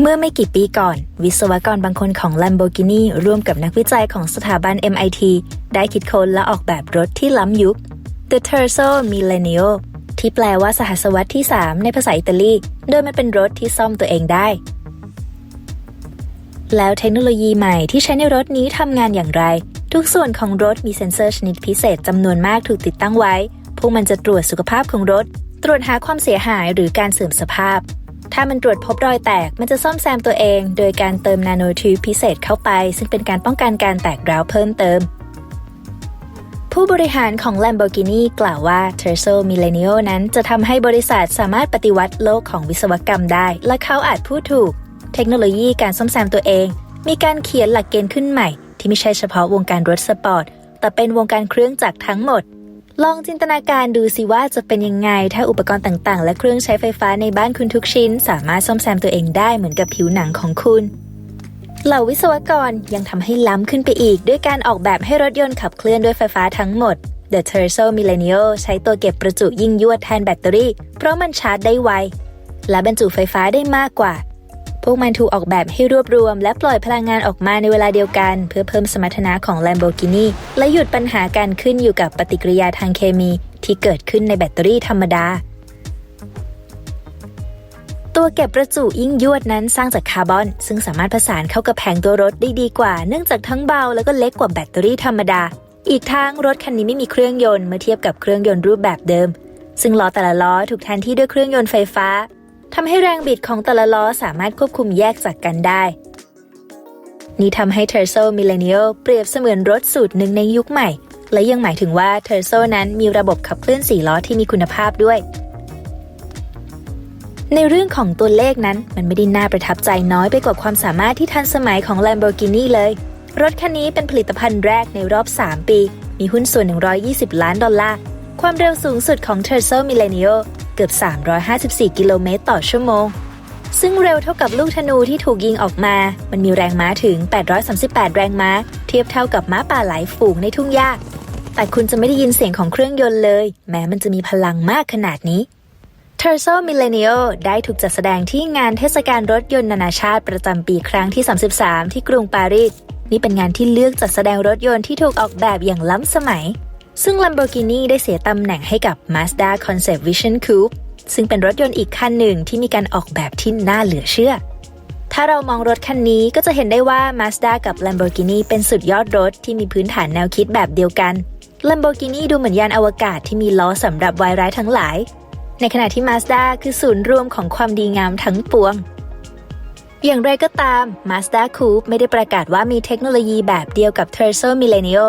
เมื่อไม่กี่ปีก่อน วิศวกรบางคนของ Lamborghini ร่วมกับนักวิจัยของสถาบัน MIT ได้คิดค้นและออกแบบรถที่ล้ำยุค The Terzo Millennio ที่แปลว่าสหัสวรรษที่ 3 ในภาษาอิตาลี โดยมันเป็นรถที่ซ่อมตัวเองได้ แล้วเทคโนโลยีใหม่ที่ใช้ในรถนี้ทำงานอย่างไร ทุกส่วนของรถมีเซ็นเซอร์ชนิดพิเศษจำนวนมากถูกติดตั้งไว้ พวกมันจะตรวจสุขภาพของรถ ตรวจหาความเสียหายหรือการเสื่อมสภาพ ถ้ามันตรวจพบรอยแตก มันจะซ่อมแซมตัวเอง โดยการเติมนาโนทิวพิเศษเข้าไป ซึ่งเป็นการป้องกันการแตกร้าวเพิ่มเติม ผู้บริหารของ Lamborghini กล่าวว่า Terzo Millennio นั้นจะทำให้บริษัทสามารถปฏิวัติโลกของวิศวกรรมได้ และเขาอาจพูดถูก เทคโนโลยีการซ่อมแซมตัวเอง มีการเขียนหลักเกณฑ์ขึ้นใหม่ ที่ไม่ใช่เฉพาะวงการรถสปอร์ตแต่เป็นวงการเครื่องจักรทั้งหมด ลองจินตนาการดูสิว่าจะเป็นยังไง ถ้าอุปกรณ์ต่างๆ และเครื่องใช้ไฟฟ้าในบ้านคุณทุกชิ้น สามารถซ่อมแซมตัวเองได้เหมือนกับผิวหนังของคุณ เหล่าวิศวกรยังทำให้ล้ำขึ้นไปอีก ด้วยการออกแบบให้รถยนต์ขับเคลื่อนด้วยไฟฟ้าทั้งหมด The Terzo Millennio ใช้ตัวเก็บประจุยิ่งยวดแทนแบตเตอรี่ เพราะมันชาร์จได้ไว และบรรจุไฟฟ้าได้มากกว่า พวกมันถูกออกแบบให้รวบรวม และปล่อยพลังงานออกมาในเวลาเดียวกัน เพื่อเพิ่มสมรรถนะของ Lamborghini และหยุดปัญหาการขึ้นอยู่กับปฏิกิริยาทางเคมี ที่เกิดขึ้นในแบตเตอรี่ธรรมดา ตัวเก็บประจุยิ่งยวดนั้นสร้างจากคาร์บอน ซึ่งสามารถผสานเข้ากับแผงตัวรถได้ดีกว่า เนื่องจากทั้งเบาแล้วก็เล็กกว่าแบตเตอรี่ธรรมดา อีกทั้งรถคันนี้ไม่มีเครื่องยนต์เมื่อเทียบกับเครื่องยนต์รูปแบบเดิม ซึ่งล้อแต่ละล้อถูกแทนที่ด้วยเครื่องยนต์ไฟฟ้า ทำให้แรงบิดของแต่ละล้อสามารถควบคุมแยกจากกันได้ นี่ทำให้ Terzo Millennio เปรียบเสมือนรถสูตรหนึ่งในยุคใหม่ และยังหมายถึงว่า Terzo นั้นมีระบบขับเคลื่อน4ล้อที่มีคุณภาพด้วย ในเรื่องของตัวเลขนั้นมันไม่ได้น่าประทับใจน้อยไปกว่าความสามารถที่ทันสมัยของ Lamborghini เลย รถคันนี้เป็นผลิตภัณฑ์แรกในรอบ 3 ปี มีหุ้นส่วน 120 ล้านดอลลาร์ความเร็วสูงสุดของ Terzo Millennio เกือบ 354 กิโลเมตรต่อชั่วโมง ซึ่งเร็วเท่ากับลูกธนูที่ถูกยิงออกมา มันมีแรงม้าถึง 838 แรงม้า เทียบเท่ากับม้าป่าหลายฝูงในทุ่งหญ้า แต่คุณจะไม่ได้ยินเสียงของเครื่องยนต์เลย แม้มันจะมีพลังมากขนาดนี้ Terzo Millennio ได้ถูกจัดแสดงที่งานเทศกาลรถยนต์นานาชาติประจำปีครั้งที่ 33 ที่กรุงปารีส นี่เป็นงานที่เลือกจัดแสดงรถยนต์ที่ถูกออกแบบอย่างล้ำสมัย ซึ่ง Lamborghini ได้เสียตำแหน่งให้กับ Mazda Concept Vision Coupe ซึ่งเป็นรถยนต์อีกคันหนึ่งที่มีการออกแบบที่น่าเหลือเชื่อ ถ้าเรามองรถคันนี้ก็จะเห็นได้ว่า Mazda กับ Lamborghini เป็นสุดยอดรถที่มีพื้นฐานแนวคิดแบบเดียวกัน Lamborghini ดูเหมือนยานอวกาศที่มีล้อสำหรับวายร้ายทั้งหลาย ในขณะที่ Mazda คือศูนย์รวมของความดีงามทั้งปวงอย่างไรก็ตาม Mazda Coupe ไม่ได้ประกาศว่ามีเทคโนโลยีแบบเดียวกับ Terzo Millennio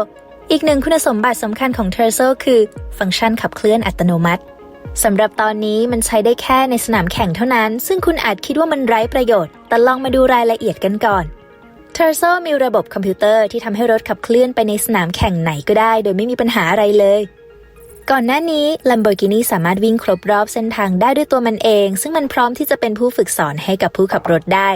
อีกหนึ่งคุณสมบัติสำคัญของ Terzo คือ ฟังก์ชันขับเคลื่อนอัตโนมัติสำหรับตอนนี้มันใช้ได้แค่ในสนามแข่งเท่านั้น ซึ่งคุณอาจคิดว่ามันไร้ประโยชน์ แต่ลองมาดูรายละเอียดกันก่อน Terzo มีระบบคอมพิวเตอร์ที่ทำให้รถขับเคลื่อนไปในสนามแข่งไหนก็ได้ โดยไม่มีปัญหาอะไรเลย ก่อนหน้านี้ Lamborghini สามารถวิ่งครบรอบเส้นทางได้ด้วยตัวมันเอง ซึ่งมันพร้อมที่จะเป็นผู้ฝึกสอนให้กับผู้ขับรถได้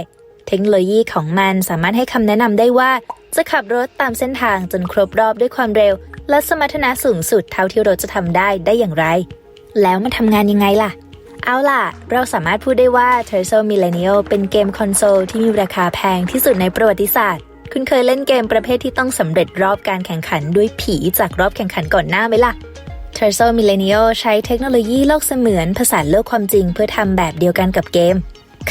เทคโนโลยีของมันสามารถให้คำแนะนำได้ว่า จะขับรถตามเส้นทางจนครบรอบด้วยความเร็ว และสมรรถนะสูงสุดเท่าที่รถจะทำได้ได้อย่างไร แล้วมันทำงานยังไงล่ะ เอาล่ะ เราสามารถพูดได้ว่า Terzo Millennio เป็นเกมคอนโซลที่มีราคาแพงที่สุดในประวัติศาสตร์ คุณเคยเล่นเกมประเภทที่ต้องสำเร็จรอบการแข่งขันด้วยผีจากรอบแข่งขันก่อนหน้าไหมล่ะ Terzo Millennio ใช้เทคโนโลยีโลกเสมือนผสานโลกความจริงเพื่อทำแบบเดียวกันกับเกม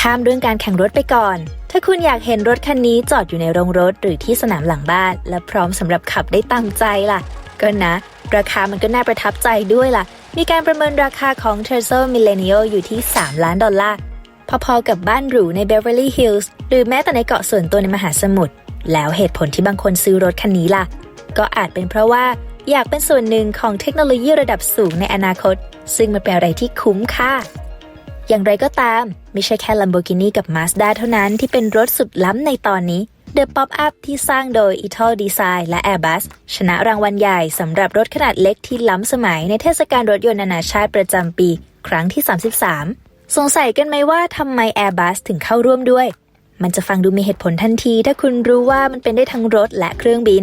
ข้ามเรื่องการแข่งรถไปก่อน ถ้าคุณอยากเห็นรถคันนี้จอดอยู่ในโรงรถหรือที่สนามหลังบ้าน และพร้อมสำหรับขับได้ตามใจล่ะ ก็นะ ราคามันก็น่าประทับใจด้วยล่ะ มีการประเมินราคาของ Terzo Millennio อยู่ที่ 3 ล้านดอลลาร์ พอๆกับบ้านหรูใน Beverly Hills หรือแม้แต่ในเกาะส่วนตัวในมหาสมุทรแล้วเหตุผลที่บางคนซื้อรถคันนี้ล่ะ ก็อาจเป็นเพราะว่าอยากเป็นส่วนหนึ่งของเทคโนโลยีระดับสูงในอนาคต ซึ่งมันเป็นอะไรที่คุ้มค่า อย่างไรก็ตาม ไม่ใช่แค่ Lamborghini กับ Mazda เท่านั้นที่เป็นรถสุดล้ำในตอนนี้ The Pop-up ที่สร้างโดย Ital Design และ Airbus ชนะรางวัลใหญ่สำหรับรถขนาดเล็กที่ล้ำสมัยในเทศกาลรถยนต์นานาชาติประจำปี ครั้งที่ 33 สงสัยกันไหมว่าทำไม Airbus ถึงเข้าร่วมด้วย มันจะฟังดูมีเหตุผลทันที ถ้าคุณรู้ว่ามันเป็นได้ทั้งรถและเครื่องบิน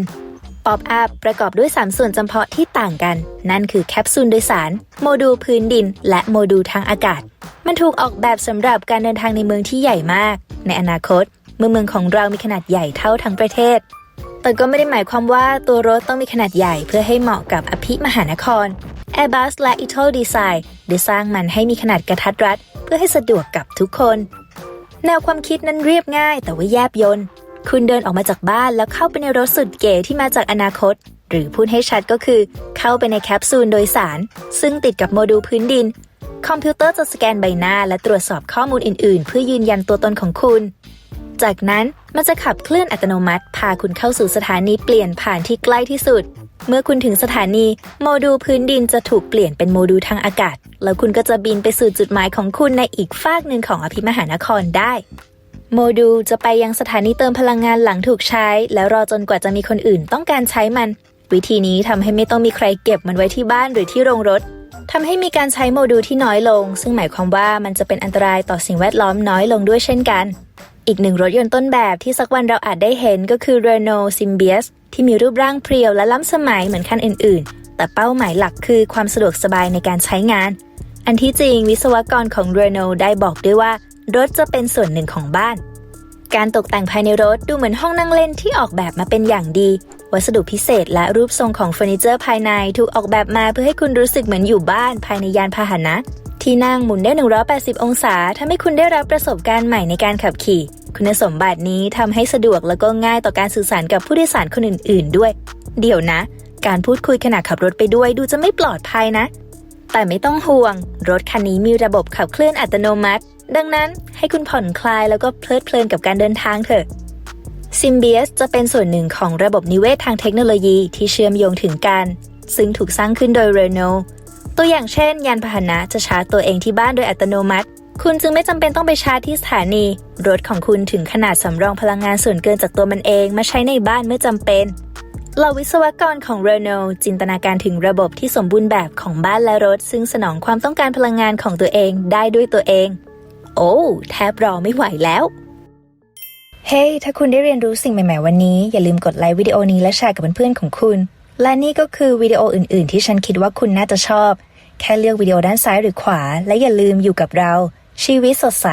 ป๊อปอัพประกอบด้วย 3 ส่วนจำเพาะที่ต่างกัน นั่นคือแคปซูลโดยสาร โมดูลพื้นดิน และโมดูลทางอากาศ มันถูกออกแบบสำหรับการเดินทางในเมืองที่ใหญ่มาก ในอนาคต เมื่อเมืองของเรามีขนาดใหญ่เท่าทั้งประเทศ แต่ก็ไม่ได้หมายความว่าตัวรถต้องมีขนาดใหญ่เพื่อให้เหมาะกับอภิมหานคร Airbus และ e t o Design ได้สร้างมันให้มีขนาดกระทัดรัด เพื่อให้สะดวกกับทุกคน แนวความคิดนั้นเรียบง่าย แต่ว่าแยบยนต์คุณเดินออกมาจากบ้านแล้วเข้าไปในรถสุดเก๋ที่มาจากอนาคต หรือพูดให้ชัดก็คือ เข้าไปในแคปซูลโดยสาร ซึ่งติดกับโมดูลพื้นดิน คอมพิวเตอร์จะสแกนใบหน้าและตรวจสอบข้อมูลอื่น ๆ เพื่อยืนยันตัวตนของคุณ จากนั้นมันจะขับเคลื่อนอัตโนมัติ พาคุณเข้าสู่สถานีเปลี่ยนผ่านที่ใกล้ที่สุด เมื่อคุณถึงสถานี โมดูลพื้นดินจะถูกเปลี่ยนเป็นโมดูลทางอากาศ แล้วคุณก็จะบินไปสู่จุดหมายของคุณในอีกฟากหนึ่งของอภิมหานครได้ โมดูลจะไปยังสถานีเติมพลังงานหลังถูกใช้ แล้วรอจนกว่าจะมีคนอื่นต้องการใช้มัน วิธีนี้ทำให้ไม่ต้องมีใครเก็บมันไว้ที่บ้านหรือที่โรงรถ ทำให้มีการใช้โมดูลที่น้อยลง ซึ่งหมายความว่ามันจะเป็นอันตรายต่อสิ่งแวดล้อมน้อยลงด้วยเช่นกัน อีกหนึ่งรถยนต์ต้นแบบที่สักวันเราอาจได้เห็นก็คือ Renault Symbios ที่มีรูปร่างเพรียวและล้ำสมัยเหมือนคันอื่น ๆ แต่เป้าหมายหลักคือความสะดวกสบายในการใช้งาน อันที่จริงวิศวกรของ Renault ได้บอกด้วยว่ารถจะเป็นส่วนหนึ่งของบ้าน การตกแต่งภายในรถดูเหมือนห้องนั่งเล่นที่ออกแบบมาเป็นอย่างดี วัสดุพิเศษและรูปทรงของเฟอร์นิเจอร์ภายในถูกออกแบบมาเพื่อให้คุณรู้สึกเหมือนอยู่บ้านภายในยานพาหนะ ที่นั่งหมุนได้ 180 องศาทำให้คุณได้รับประสบการณ์ใหม่ในการขับขี่ คุณสมบัตินี้ทำให้สะดวกแล้วก็ง่ายต่อการสื่อสารกับผู้โดยสารคนอื่น ๆ ด้วย เดี๋ยวนะ การพูดคุยขณะขับรถไปด้วยดูจะไม่ปลอดภัยนะ แต่ไม่ต้องห่วง รถคันนี้มีระบบขับเคลื่อนอัตโนมัติ ดังนั้นให้คุณผ่อนคลายแล้วก็เพลิดเพลินกับการเดินทางเถอะ Symbios จะเป็นส่วนหนึ่งของระบบนิเวศทางเทคโนโลยีที่เชื่อมโยงถึงกัน ซึ่งถูกสร้างขึ้นโดย Renault ตัวอย่างเช่น ยานพาหนะจะชาร์จตัวเองที่บ้านโดยอัตโนมัติ คุณจึงไม่จำเป็นต้องไปชาร์จที่สถานี รถของคุณถึงขนาดสำรองพลังงานส่วนเกินจากตัวมันเองมาใช้ในบ้านเมื่อจำเป็นเหล่าวิศวกรของ Renault จินตนาการถึงระบบที่สมบูรณ์แบบของบ้านและรถ ซึ่งสนองความต้องการพลังงานของตัวเองได้ด้วยตัวเอง โอ้ แทบรอไม่ไหวแล้ว เฮ้ hey, ถ้าคุณได้เรียนรู้สิ่งใหม่ ๆ วันนี้ อย่าลืมกดไลค์วิดีโอนี้และแชร์กับเพื่อนๆของคุณ และนี่ก็คือวิดีโออื่น ๆ ที่ฉันคิดว่าคุณน่าจะชอบ แค่เลือกวิดีโอด้านซ้ายหรือขวา และอย่าลืมอยู่กับเรา ชีวิตสดใส